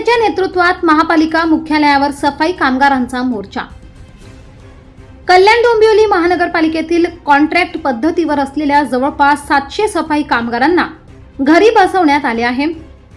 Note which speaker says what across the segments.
Speaker 1: मनसेच्या नेतृत्वात महापालिका मुख्यालयावर सफाई कामगारांचा मोर्चा. कल्याण डोंबिवली महानगरपालिकेतील कॉन्ट्रॅक्ट पद्धतीवर असलेल्या जवळपास सातशे सफाई कामगारांना घरी बसवण्यात आले आहे.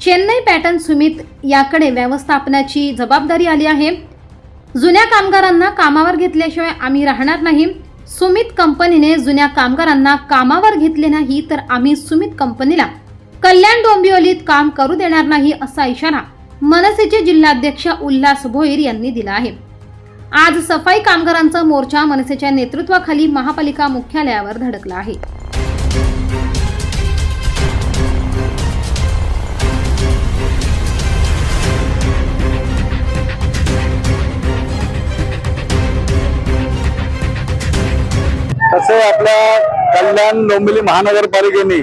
Speaker 1: चेन्नई पॅटर्न सुमित याकडे व्यवस्थापनाची जबाबदारी आली आहे. जुन्या कामगारांना कामावर घेतल्याशिवाय आम्ही राहणार नाही. सुमित कंपनीने जुन्या कामगारांना कामावर घेतले नाही तर आम्ही सुमित कंपनीला कल्याण डोंबिवलीत काम करू देणार नाही असा इशारा मनसेचे जिल्हाध्यक्ष उल्हास भोईर यांनी दिला आहे. आज सफाई कामगारांचा मोर्चा मनसेच्या नेतृत्वाखाली महापालिका मुख्यालयावर धडकला आहे.
Speaker 2: तसे आपल्या कल्याण डोंबिवली महानगरपालिकेने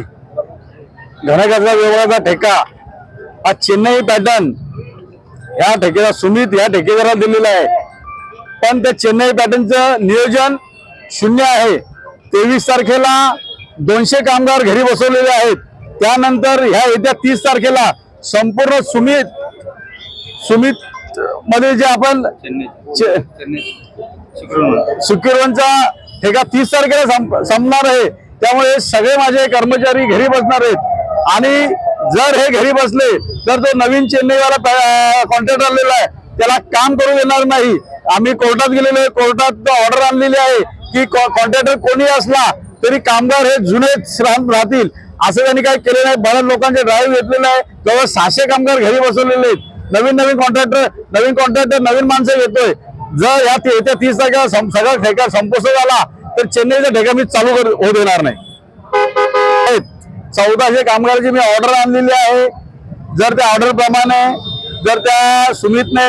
Speaker 2: घनकचरा विभागाचा ठेका हा चेन्नई पॅटर्न या ठेकेदार सुमित या ठेकेदाराला दिलेला आहे. पण त्या चेन्नई पॅटर्नचं नियोजन शून्य आहे. तेवीस तारखेला दोनशे कामगार घरी बसवलेले आहेत. त्यानंतर ह्या येत्या तीस तारखेला संपूर्ण सुमित सुमित मध्ये जे आपण चे- शुक्रवारचा ठेका तीस तारखेला संप- संपणार आहे. त्यामुळे सगळे माझे कर्मचारी घरी बसणार आहेत. आणि जर हे घरी बसले तर तो नवीन चेन्नईवाला कॉन्ट्रॅक्ट आलेला आहे. त्याला काम करू देणार नाही. आम्ही कोर्टात गेलेलो आहे. कोर्टात ऑर्डर आणलेली आहे की कॉन्ट्रॅक्टर कोणी असला तरी कामगार हे जुनेच राहतील. असं त्यांनी काही केलं नाही. बऱ्याच लोकांचे ड्राईव्ह घेतलेले आहे. जवळ सहाशे कामगार घरी बसवलेले आहेत. नवीन नवीन कॉन्ट्रॅक्टर नवीन कॉन्ट्रॅक्टर नवीन माणसं घेतोय जर या ते- येत्या तीस तारखेला सं- सगळा ठेका संपोष झाला तर चेन्नईचा ठेका मी चालू होऊ देणार नाही. चौदाशे कामगाराची मी ऑर्डर आणलेली आहे. जर त्या ऑर्डरप्रमाणे जर त्या सुमितने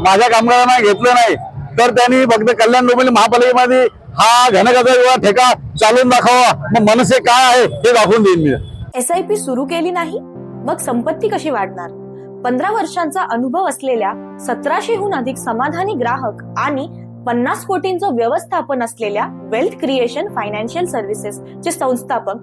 Speaker 2: माझ्या कामगारांना घेतलं नाही तर त्यांनी फक्त कल्याण डोंबिवली महापालिकेमध्ये हा घनकचरा विभाग ठेका चालून दाखवा. मग मनसे काय आहे हे दाखवून देईन मी.
Speaker 3: एस आय पी सुरू केली नाही मग संपत्ती कशी वाढणार? पंधरा वर्षांचा अनुभव असलेल्या सतराशेहून अधिक समाधानी ग्राहक आणि पन्नास कोटींचं व्यवस्थापन असलेल्या वेल्थ क्रिएशन फायनान्शियल सर्व्हिसेस चे संस्थापक